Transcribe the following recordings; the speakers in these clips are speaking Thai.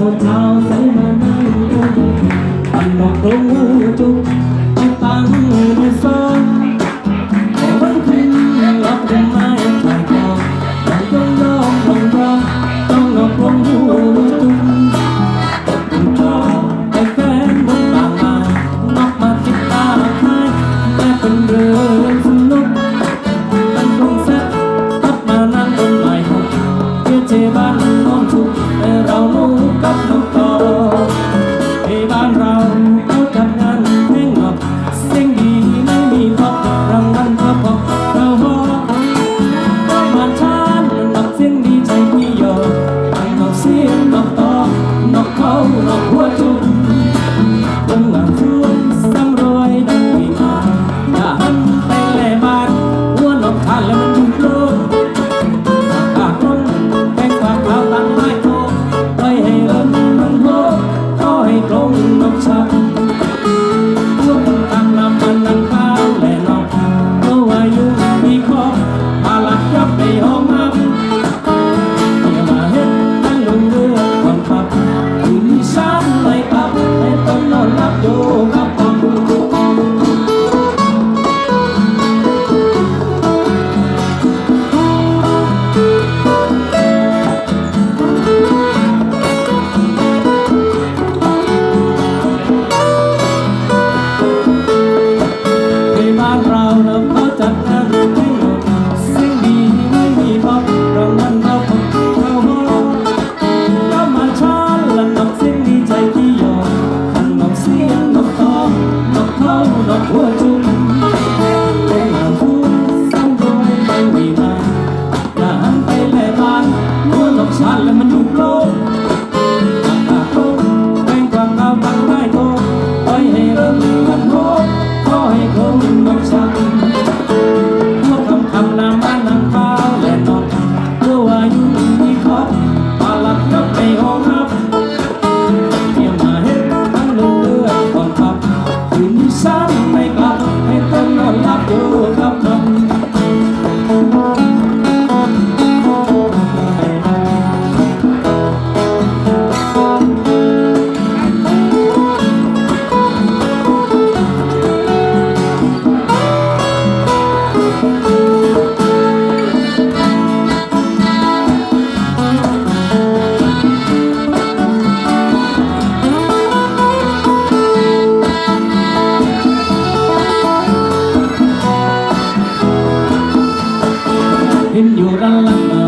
เธอท้าใส่มาในอกมันบอกตรง ฉันและมนุษย์โลก เห็นอยู่ด้านหลัง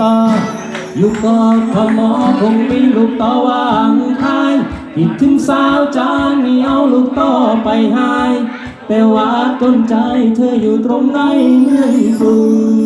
ต่อยู่กอดพมอคงมีลูกต่อว่างทายคิดถึงสาวจางนี่เอาลูกต่อไปหายแต่ว่าต้นใจเธออยู่ตรงไหนเมืองกรุง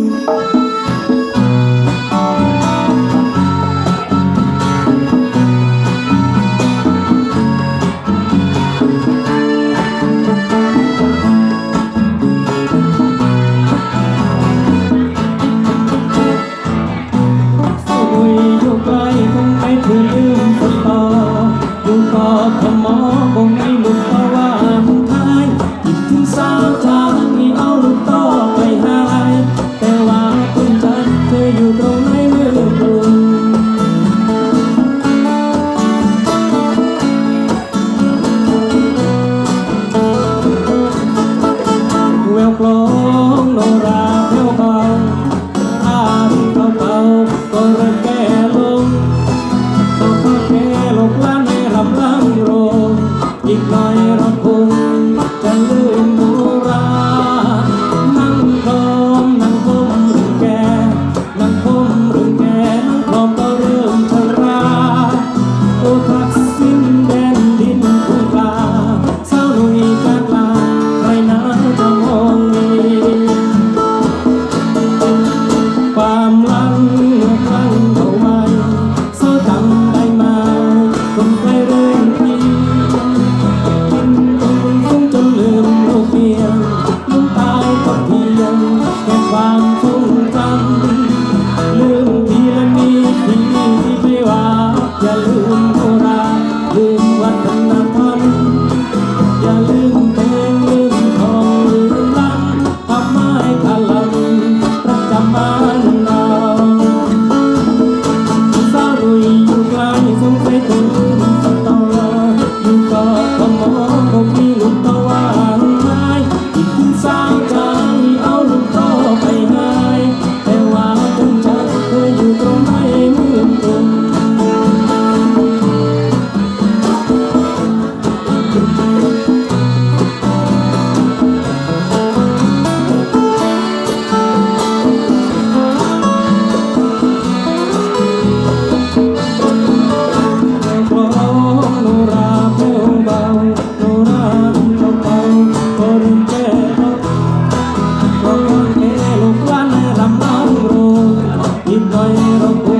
i don't Unbelievable.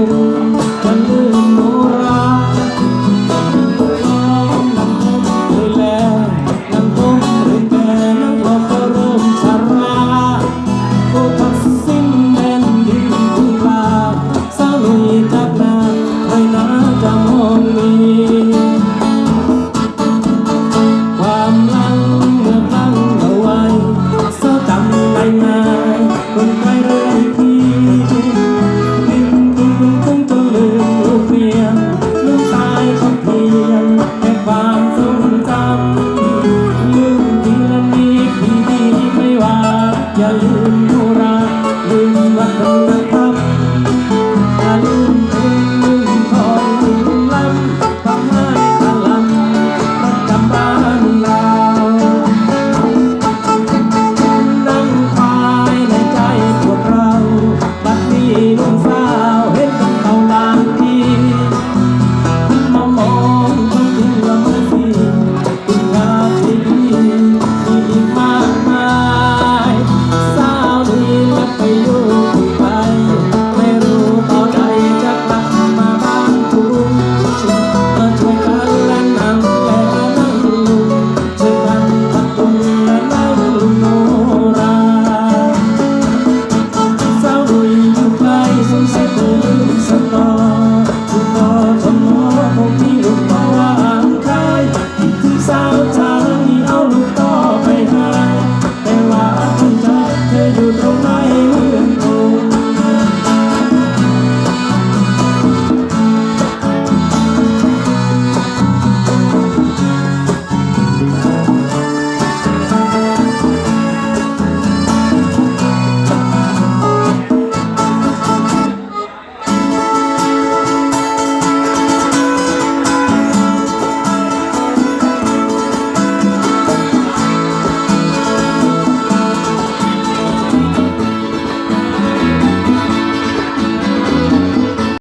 Yeah.